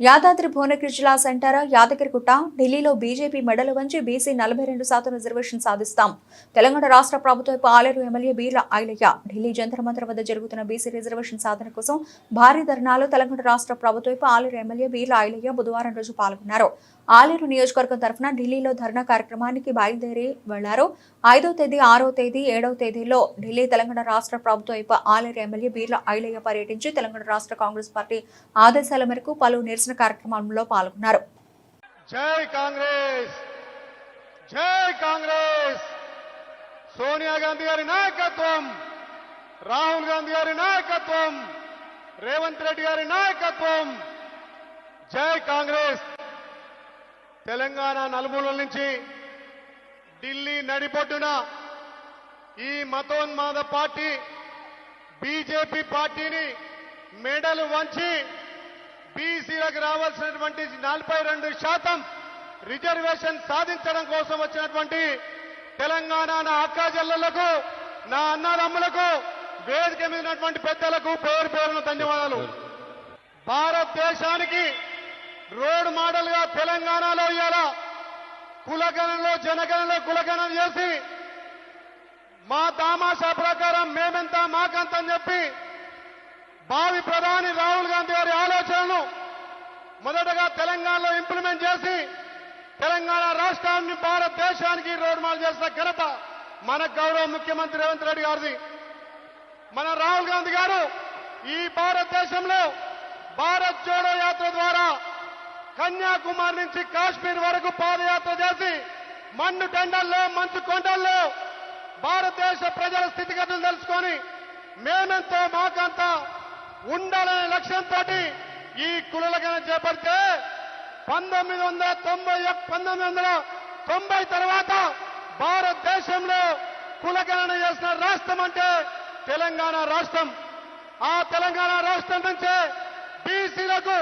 యాదాద్రి భువనగిరి జిల్లా సెంటర్ యాదగిరిగుట్ట ఢిల్లీలో బీజేపీ మెడలు వంచి బీసీ నలభై రెండు శాతం రిజర్వేషన్ సాధిస్తాం. తెలంగాణ రాష్ట్ర ప్రభుత్వ ఆలేరు ఎమ్మెల్యే బీర్ల ఐలయ్య. ఢిల్లీ జంతర్ మంత్ర వద్ద జరుగుతున్న బీసీ రిజర్వేషన్ సాధన కోసం భారీ ధర్నాలు తెలంగాణ రాష్ట్ర ప్రభుత్వపు ఆలేరు ఎమ్మెల్యే బీర్ల ఐలయ్య బుధవారం రోజు పాల్గొన్నారు. ఆలేరు నియోజకవర్గం తరఫున ఢిల్లీలో ధర్నా కార్యక్రమానికి బయలుదేరి వెళ్ళారు. ఐదో తేదీ ఆరో తేదీ ఏడవ తేదీలో ఢిల్లీ తెలంగాణ రాష్ట్ర ప్రభుత్వ వైపు ఆలేరు ఎమ్మెల్యే బీర్ల ఐలయ్య పర్యటించి తెలంగాణ రాష్ట్ర కాంగ్రెస్ పార్టీ ఆదేశాల మేరకు పలు నిరసన కార్యక్రమాల్లో పాల్గొన్నారు. జై కాంగ్రెస్! జై కాంగ్రెస్! సోనియా గాంధీ గారి నాయకత్వం! రాహుల్ గాంధీ గారి నాయకత్వం! రేవంత్ రెడ్డి గారి నాయకత్వం! జై కాంగ్రెస్! తెలంగాణ నలుమూలల నుంచి ఢిల్లీ నడిపొడ్డున ఈ మతోన్మాద పార్టీ బీజేపీ పార్టీని మెడలు వంచి బీసీలకు రావాల్సినటువంటి నలభై రెండు శాతం రిజర్వేషన్ సాధించడం కోసం వచ్చినటువంటి తెలంగాణ నా అక్కాజల్లులకు నా అన్నదమ్ములకు వేదిక మీద ఉన్నటువంటి పెద్దలకు పేరు పేరున ధన్యవాదాలు. భారతదేశానికి రోడ్ మోడల్గా తెలంగాణలో ఇవాళ కులగణలో జనగణలో కులగణం చేసి మా తామాషా ప్రకారం మేమెంత మాకంత అని చెప్పి భావి ప్రధాని రాహుల్ గాంధీ గారి మొదటగా తెలంగాణలో ఇంప్లిమెంట్ చేసి తెలంగాణ రాష్ట్రాన్ని భారతదేశానికి రోడ్ మాల్ చేసిన ఘనత మన గౌరవ ముఖ్యమంత్రి రేవంత్ రెడ్డి గారిది. మన రాహుల్ గాంధీ గారు ఈ భారతదేశంలో భారత్ జోడో యాత్ర ద్వారా కన్యాకుమారి నుంచి కాశ్మీర్ వరకు పాదయాత్ర చేసి మన్ను టెండల్లో మంచు కొండల్లో భారతదేశ ప్రజల స్థితిగతులు తెలుసుకొని మేమెంతో మాకంతా ఉండాలనే లక్ష్యంతో ఈ కులలగన చేపడితే పంతొమ్మిది వందల తొంభై పంతొమ్మిది వందల తొంభై తర్వాత భారతదేశంలో కులగణన చేసిన రాష్ట్రం అంటే తెలంగాణ రాష్ట్రం. ఆ తెలంగాణ రాష్ట్రం నుంచే బీసీలకు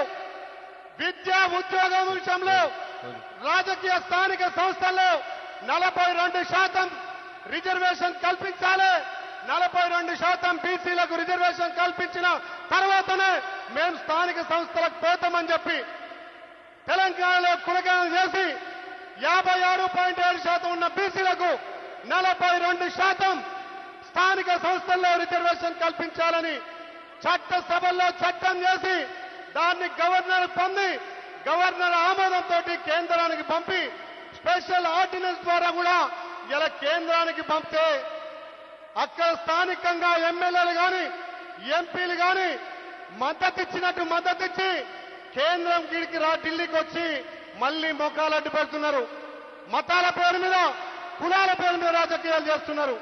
విద్యా ఉద్యోగం విషయంలో రాజకీయ స్థానిక సంస్థల్లో నలభై రెండు శాతం రిజర్వేషన్ కల్పించాలి. నలభై రెండు శాతం బీసీలకు రిజర్వేషన్ కల్పించిన తర్వాతనే మేము స్థానిక సంస్థలకు పోతామని చెప్పి తెలంగాణలో కులగానం చేసి యాభై ఆరు పాయింట్ ఏడు శాతం ఉన్న బీసీలకు నలభై రెండు శాతం స్థానిక సంస్థల్లో రిజర్వేషన్ కల్పించాలని చట్ట సభల్లో చట్టం చేసి దాన్ని గవర్నర్ పొంది గవర్నర్ ఆమోదంతో కేంద్రానికి పంపి స్పెషల్ ఆర్డినెన్స్ ద్వారా కూడా ఇలా కేంద్రానికి పంపితే అక్కడ స్థానికంగా ఎమ్మెల్యేలు గాని ఎంపీలు గాని మద్దతు ఇచ్చినట్టు మద్దతు ఇచ్చి కేంద్రం గిడికి రా ఢిల్లీకి వచ్చి మళ్ళీ మొక్కలు అడ్డు పెడుతున్నారు. మతాల పేరు మీద కులాల పేరు మీద రాజకీయాలు చేస్తున్నారు.